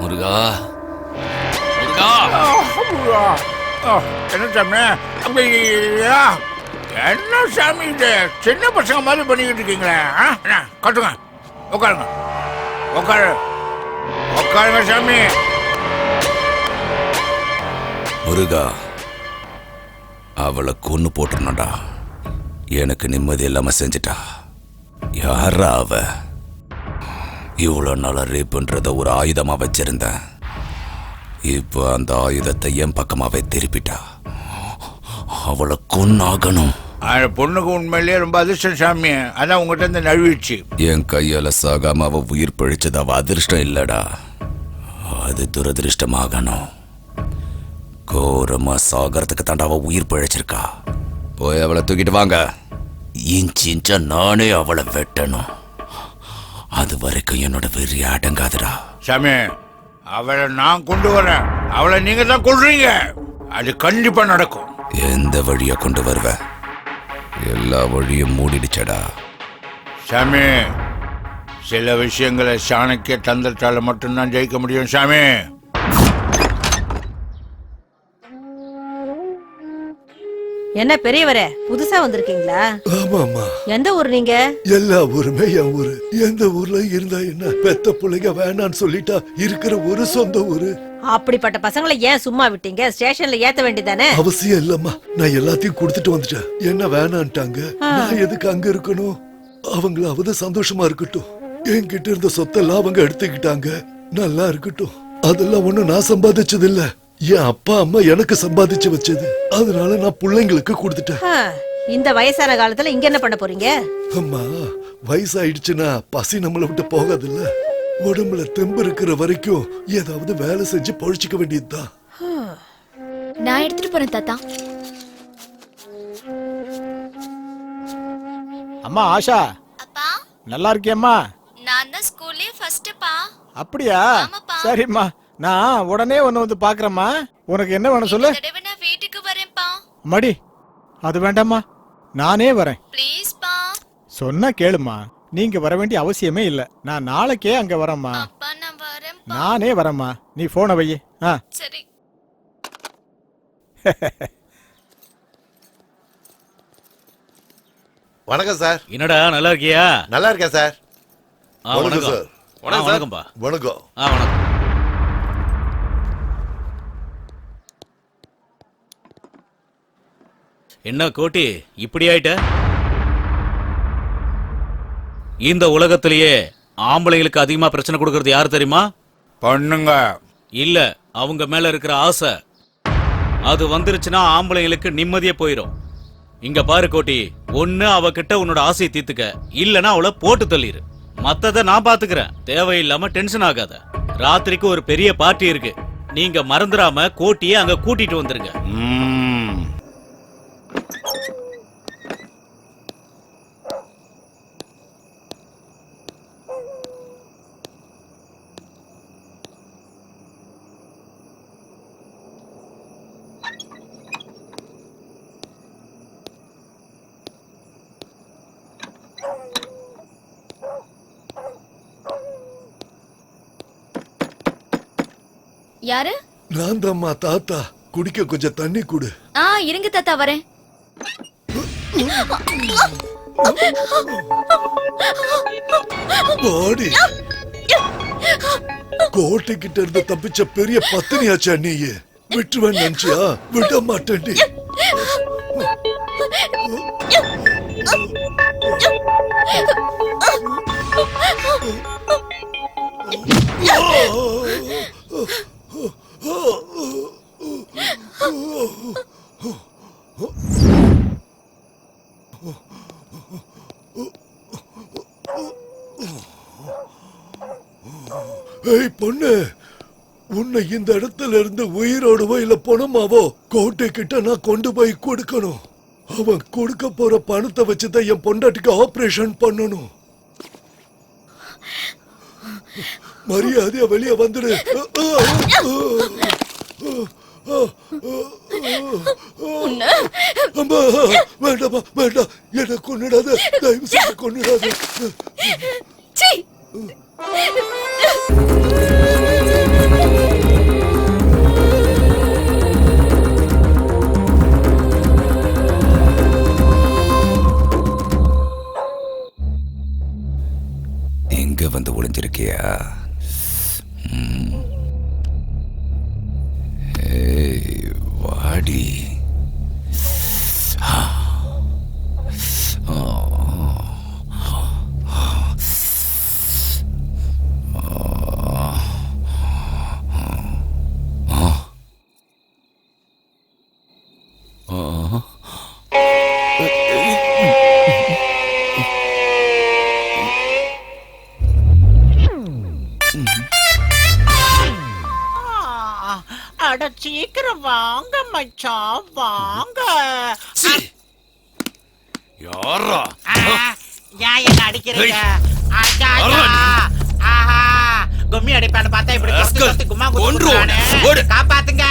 முருகா. முருகா. என்ன சாமி? அப்படியா என்ன சாமி இது? சின்ன பசங்க மாதிரி பண்ணிக்கிட்டு இருக்கீங்களே கட்டுங்க. உட்காருங்க. உட்காரு. உட்காருங்க சாமி. முருகா அவளை கொன்னு போட்டுருணும்டா எனக்கு நிம்மதி இல்லாம செஞ்சிட்டா. யாரா அவ? இவ்வளோ நாளாக ரேப்புன்றத ஒரு ஆயுதமாக வச்சிருந்தேன். இப்போ அந்த ஆயுதத்தை என் பக்கமாகவே திருப்பிட்டா. அவளை கொன்னாகணும். பொண்ணுக்கு உண்மையிலேயே ரொம்ப அதிர்ஷ்டம் சாமி அதான் உங்ககிட்ட இருந்து நழுவிடுச்சு. என் கையால சாகாம அவ உயிர் பிழைச்சது அவ அதிர்ஷ்டம் இல்லடா. அது துரதிருஷ்டமாகணும். கோரமா சாகறதுக்கு தாண்டா அவ உயிர் பிழைச்சிருக்கா. போய் அவளை தூக்கிட்டு வாங்க. இன்ச் இன்ச்சா நானே அவளை வெட்டணும். அது வரைக்கும் என்னோட வெறி அடங்காதுடா. சாமி அவளை நான் கொண்டு வரேன். அவளை நீங்க தான் கொள்றீங்க அது கண்டிப்பா நடக்கும். எந்த வழியா கொண்டு வருவ? எல்லா வழியும் மூடிடுச்சடா. சாமி சில விஷயங்களை சாணக்கிய தந்திரத்தால மட்டும்தான் ஜெயிக்க முடியும் சாமி. என்ன பெரியவரே புதுசா வந்திருக்கீங்களா? ஆமாமா எந்த ஊர் நீங்க? எல்லா ஊருமே என் ஊரு. எந்த ஊர்ல இருந்தா என்ன பெத்த பிள்ளைங்க வேணான்னு சொல்லிட்டா இருக்கிற ஒரு சொந்த ஊரு. அப்படிப்பட்ட பசங்களை ஏன் சும்மா விட்டீங்க? ஸ்டேஷன்ல ஏத்த வேண்டியதானே அவசியம் இல்லம்மா. நான் எல்லாத்தையும் கொடுத்துட்டு வந்துட்டேன். என்ன வேணான்ட்டாங்க? நான் எதுக்கு அங்க இருக்கணும்? அவங்களாவது சந்தோஷமா இருக்கட்டும். என்கிட்ட இருந்த சொத்தெல்லாம் அவங்க எடுத்துக்கிட்டாங்க. நல்லா இருக்கட்டும். அதெல்லாம் ஒண்ணும் நான் சம்பாதிச்சது இல்ல என் அப்பா அம்மா எனக்கு சம்பாதிச்சு வச்சது. அதனால நான் பிள்ளைங்களுக்கு கொடுத்துட்டேன். இந்த வயசான காலத்துல இங்க என்ன பண்ண போறீங்க? அம்மா வயசாயிடுச்சுன்னா பசி நம்மளை விட்டு போகாதுல்ல? உடம்புல தெம்பு இருக்கிற வரைக்கும் ஏதாவது வேலை செஞ்சு பொழைச்சிக்க வேண்டியதுதான். நான் எடுத்துட்டு போறேன் தாத்தா. அம்மா ஆஷா. அப்பா. நல்லா இருக்கியம்மா? நான் தான் ஸ்கூல்லே ஃபர்ஸ்ட்ப்பா அப்படியா? ஆமாப்பா. சரிம்மா. நான் உடனே ஒன்னு வந்து பாக்குறேம்மா. உனக்கு என்ன வேணும் சொல்லு? தடவை நான் வீட்டுக்கு வரேன்ப்பா. மடி அது வேண்டாம்மா. நானே வரேன். ப்ளீஸ்ப்பா. சொன்னா கேளுமா நீங்க வர வேண்டிய அவசியமே இல்ல. நான் நாளைக்கே அங்க வரேம்மா. அப்பா நான் வரேன் நானே வரேம்மா. நீ போனை வை ஆ. சரி. வணக்கம் சார். என்னடா நல்லா இருக்கியா? நல்லா இருக்கேன் சார். ஆ, வணக்கம். வணக்கம் சார். ஆ, வணக்கம்பா வணக்கம். ஆ வணக்கம். என்ன கோட்டி? இப்படி ஆயிட்ட? இந்த உலகத்திலேயே ஆம்பளைங்களுக்கு அதிகமா பிரச்சனை கொடுக்கறது யாரு தெரியுமா? பண்ணுங்க. இல்ல அவங்க மேல இருக்கிற ஆசை. அது வந்துருச்சுன்னா ஆம்பளைங்களுக்கு நிம்மதியே போயிடும் இங்க பாரு கோட்டி ஒண்ணு அவகிட்ட உன்னோட ஆசையை தீர்த்துக்க. இல்லனா அவளை போட்டு தள்ளிரு. மத்தத நான் பாத்துக்கிறேன். தேவையில்லாம டென்ஷன் ஆகாத. ராத்திரிக்கு ஒரு பெரிய பார்ட்டி இருக்கு. நீங்க மறந்துடாம கோட்டியை அங்க கூட்டிட்டு வந்துருங்க. யாரு? நான் தான்மா தாத்தா. குடிக்க கொஞ்சம் தண்ணி கொடு. ஆ இருங்க தாத்தா வரேன். பாடி கோட்டை கிட்ட இருந்து தப்பிச்ச பெரிய பத்தினியாச்சா நீ விட்டுருவேன் நினைச்சியா விட மாட்டேன்டி ஏய் கிட்ட நான் கொண்டு போய் கொடுக்கணும். அவன் கொடுக்க போற பணத்தை வச்சுதான் என் பொண்டாட்டிக்கு ஆபரேஷன் பண்ணணும். மரியாதையா வெளியே வந்துடு. அம்மா வேண்டாமா வேண்டாம். என்ன கொன்னுடாத தயவு செய்து வந்து ஒளிஞ்சிருக்கியா ம். ஏய், வாடி சீக்கிரம் வாங்க மச்சான் வாங்க. யாரா ஏன் என்ன அடிக்கிறீங்க. ஆஹா. கும்மி அடிப்பான்னு பார்த்தா இப்படி கொத்து கும்மா. ஓடு. காப்பாத்துங்க.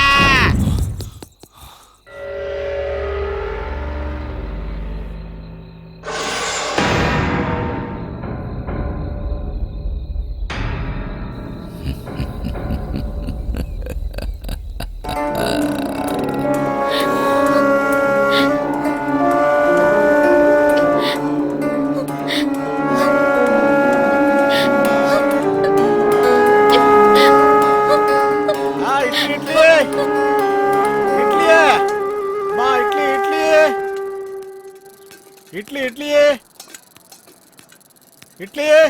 இட்லி இட்லி இட்லியே. இட்லியே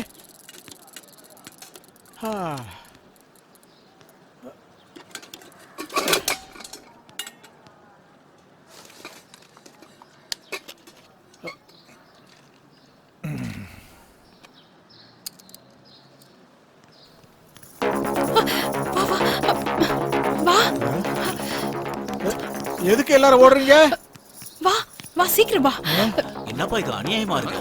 எதுக்கு எல்லாரும் ஓடுறீங்க? வா வா சீக்கிரம் வா. என்னப்பா இது அநியாயமா இருக்கு?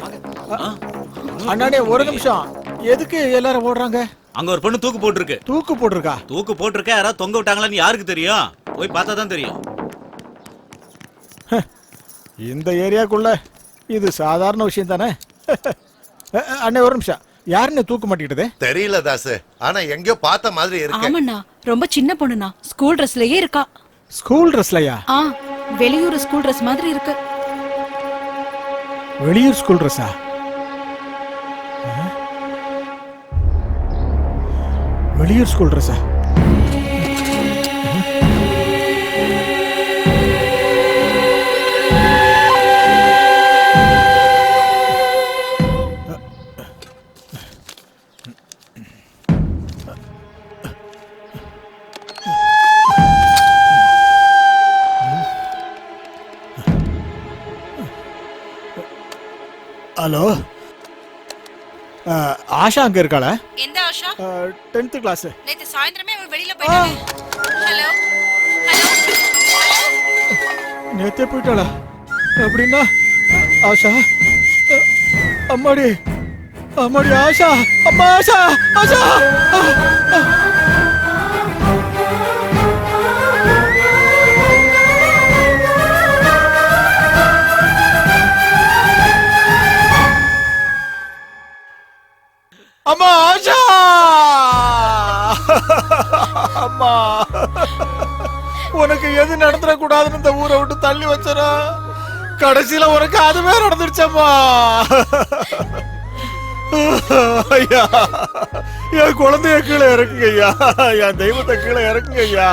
அண்ணாடே ஒரு நிமிஷம். எதுக்கு எல்லாரும் ஓடுறாங்க? அங்க ஒரு பொண்ணு தூக்கு போட்டிருக்கு. தூக்கு போட்டிருக்கா? தூக்கு போட்டிருக்க யாராவது தொங்க விட்டாங்களான்னு யாருக்கு தெரியும்? போய் பார்த்தா தான் தெரியும். இந்த ஏரியாக்குள்ள இது சாதாரண விஷயம் தானே? அண்ணே ஒரு நிமிஷம். யாருன்னு தூக்க மாட்டிக்கிட்டது? தெரியல தாசு. ஆனா எங்கேயோ பார்த்த மாதிரி இருக்கு. ஆமாண்ணா ரொம்ப சின்ன பொண்ணுண்ணா. ஸ்கூல் ட்ரெஸ்லயே இருக்கா. ஸ்கூல் ட்ரெஸ்லயா? ஆ வெளியூர் ஸ்கூல் ட்ரெஸ் மாதிரி இருக்கு. வெளியூர் ஸ்கூல் ட்ரெஸ்ஸா? வெளியூர் ஸ்கூல் ட்ரெஸ்ஸா? ஹலோ. ஆஷா அங்க இருக்காளா? எந்த ஆஷா? டென்த்து கிளாஸ் நேத்து சாயந்தரமே அவ வெளியில போயிட்டாங்க ஹலோ? ஹலோ? நேத்தே போயிட்டாளா? அப்படின்னா ஆஷா அம்மாடி அம்மாடி ஆஷா அம்மா ஆஷா ஆஷா! அம்மா ஆஷா! அம்மா! உனக்கு எது நடந்துடக்கூடாதுன்னு இந்த ஊரை விட்டு தள்ளி வச்சனா கடைசியில உனக்கு அதுவே நடந்துருச்சம்மா ஐயா என் குழந்தைய கீழே இறக்குங்க ஐயா. என் தெய்வத்தை கீழே இறக்குங்க ஐயா.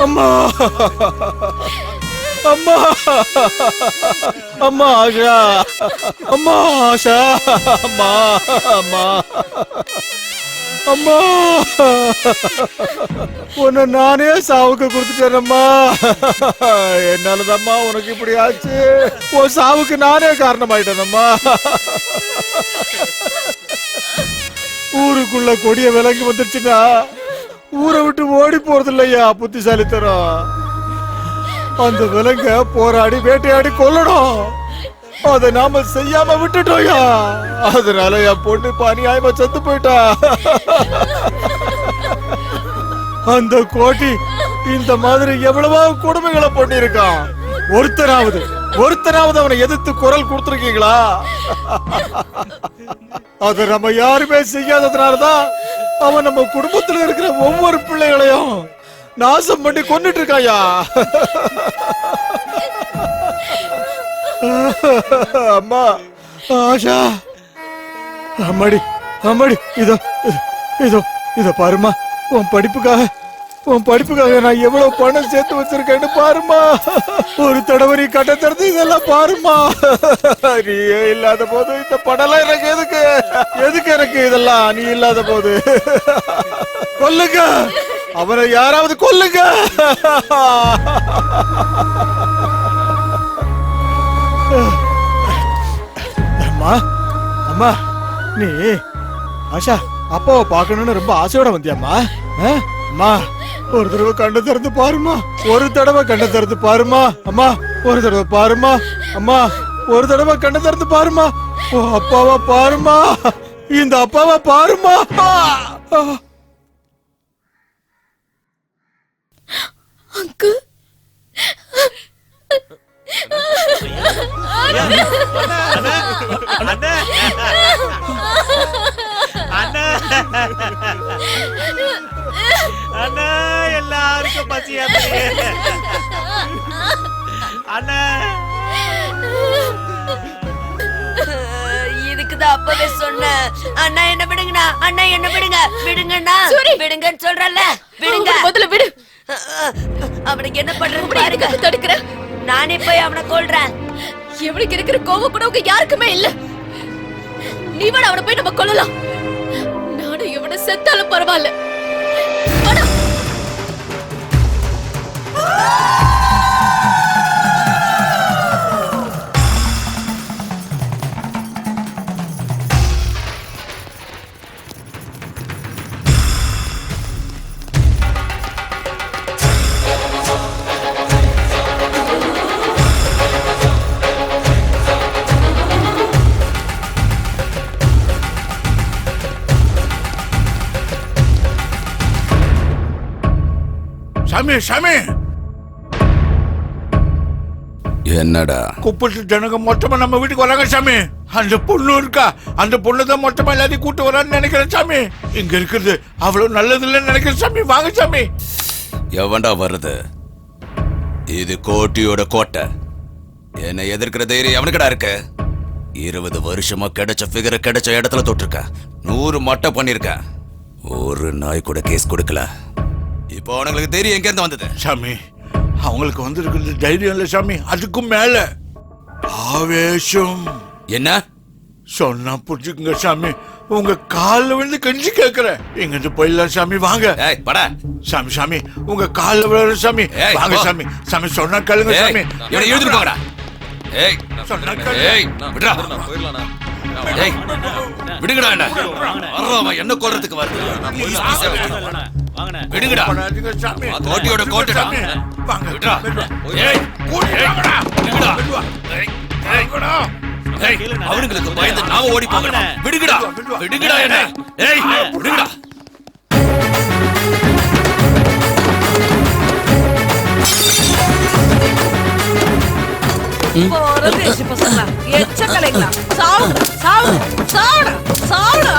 அம்மா! அம்மா. அம்மா ஆஷா. அம்மா ஆஷா. அம்மா அம்மா. அம்மா. உன்னை நானே சாவுக்கு கொடுத்துட்டேனம்மா என்னாலதாம்மா உனக்கு இப்படி ஆச்சு. உன் சாவுக்கு நானே காரணமாயிட்டேனம்மா. ஊருக்குள்ள கொடிய விலங்கு வந்துருச்சுன்னா ஊரை விட்டு ஓடி போறது இல்லையா புத்திசாலித்தனம்? அந்த விலங்க போராடி வேட்டையாடி கொல்லணும். அதை நாம செய்யாம விட்டுட்டோயா? அதனால என் பொண்ணு இப்ப செத்து போயிட்டா. அந்த கோட்டி இந்த மாதிரி எவ்வளவோ கொடுமைகளை பண்ணிருக்கான் ஒருத்தராவது ஒருத்தராவது அவனை எதிர்த்து குரல் கொடுத்துருக்கீங்களா? அது நம்ம யாருமே செய்யாததுனாலதான் அவன் நம்ம குடும்பத்துல இருக்கிற ஒவ்வொரு பிள்ளைகளையும் நாசம் பண்ணி கொண்டுட்டு இருக்காயா? அம்மா ஆஷா அம்மாடி அம்மாடி இதோ இதோ, இதோ பாருமா உன் படிப்புக்காக உன் படிப்புக்காக நான் எவ்வளவு பணம் சேர்த்து வச்சிருக்கேன்னு பாருமா ஒரு தடவை நீ கட்ட திறந்து இதெல்லாம் பாருமா நீயே இல்லாத போது இந்த படம்லாம் எனக்கு எதுக்கு? எதுக்கு எனக்கு இதெல்லாம்? நீ இல்லாத போது. கொல்லுங்க. அவரை யாராவது கொல்லுங்க. அம்மா அம்மா நீ ஆஷா அப்பாவை பார்க்கணும்னு ரொம்ப ஆசையோட வந்தியாம்மா? ஆ? அம்மா ஒரு தடவை கண்ணை திறந்து பாருமா ஒரு தடவை கண்ணை திறந்து பாருமா அம்மா ஒரு தடவை பாருமா அம்மா ஒரு தடவை கண்ணை திறந்து பாருமா ஓ அப்பாவை பாருமா இந்த அப்பாவை பாருமா அண்ணே எல்லாருக்கும் பசியா அண்ணே. இதுக்கு தான் அப்பவே சொன்னேன். அண்ணா என்ன விடுங்கண்ணா? அண்ணா என்ன விடுங்க? விடுங்கண்ணா. விடுங்கன்னு சொல்றல விடுங்க. முதல்ல விடு. அவனுக்கு என்ன பண்றது பாருங்க. தடுக்கிற? நானே போய் அவனை கொல்றேன். இவனுக்கு இருக்கிற கோவம் கூட உங்க யாருக்குமே இல்ல. நீ வேணா அவனை போய் நம்ம கொல்லலாம். நானும் செத்தாலும் பரவாயில்ல வாடா. சாமி சாமி என்னடா? குப்பத்து ஜனங்க மொத்தமா நம்ம வீட்டுக்கு வராங்க சாமி அந்த பொண்ணு இருக்கா? அந்த பொண்ணு தான் மொத்தமா எல்லாத்தையும் கூட்டு வரான்னு நினைக்கிறேன் சாமி இங்க இருக்கிறது அவ்வளவு நல்லது இல்லைன்னு நினைக்கிறேன் சாமி வாங்க சாமி எவன்டா வருது இது கோட்டியோட கோட்டை. என்னை எதிர்க்கிற தைரியம் எவனுக்கடா இருக்கு? இருபது வருஷமா கிடைச்ச ஃபிகரை கிடைச்ச இடத்துல தொட்டிருக்க. நூறு மட்டை பண்ணிருக்க. ஒரு நாய் கூட கேஸ் கொடுக்கல. இப்போ அவனுங்களுக்கு தைரியம் எங்க இருந்து வந்தது? சாமி அவங்களுக்கு வந்திருக்கிறது தைரியம் இல்லை சாமி அதுக்கும் மேல. ஆவேசம். என்ன? சொன்னா புரிஞ்சுக்குங்க சாமி உங்க கால்ல விழுந்து கெஞ்சி கேக்குறேன் இங்க இருந்து போயிடலாம் சாமி வாங்க. ஏய் படா. சாமி சாமி உங்க கால்ல விழுற சாமி ஏய், வாங்க. சாமி சாமி சொன்னா கேளுங்க ஏய் சாமி எழுதிட்டு போங்கடா. ஏய் சொன்னா கேளுங்க. ஏய் விடுடா விடுங்கடா என்ன? வர்றோம் அவன் என்ன கொல்றதுக்கு வருது? விடுங்கடா. கோட்டியோட கோட்டுடா. விடுடா. ஏய் வாங்கடா. ஏய், அவனுங்களுக்கு பயந்து நாம ஓடி போங்கடா விடுங்கடா. விடுங்கடா என்ன? ஏய் விடுங்கடா. போறது தேசி பசங்களா எச்ச சாவுடா சாவுடா சாவுடா சாவுடா.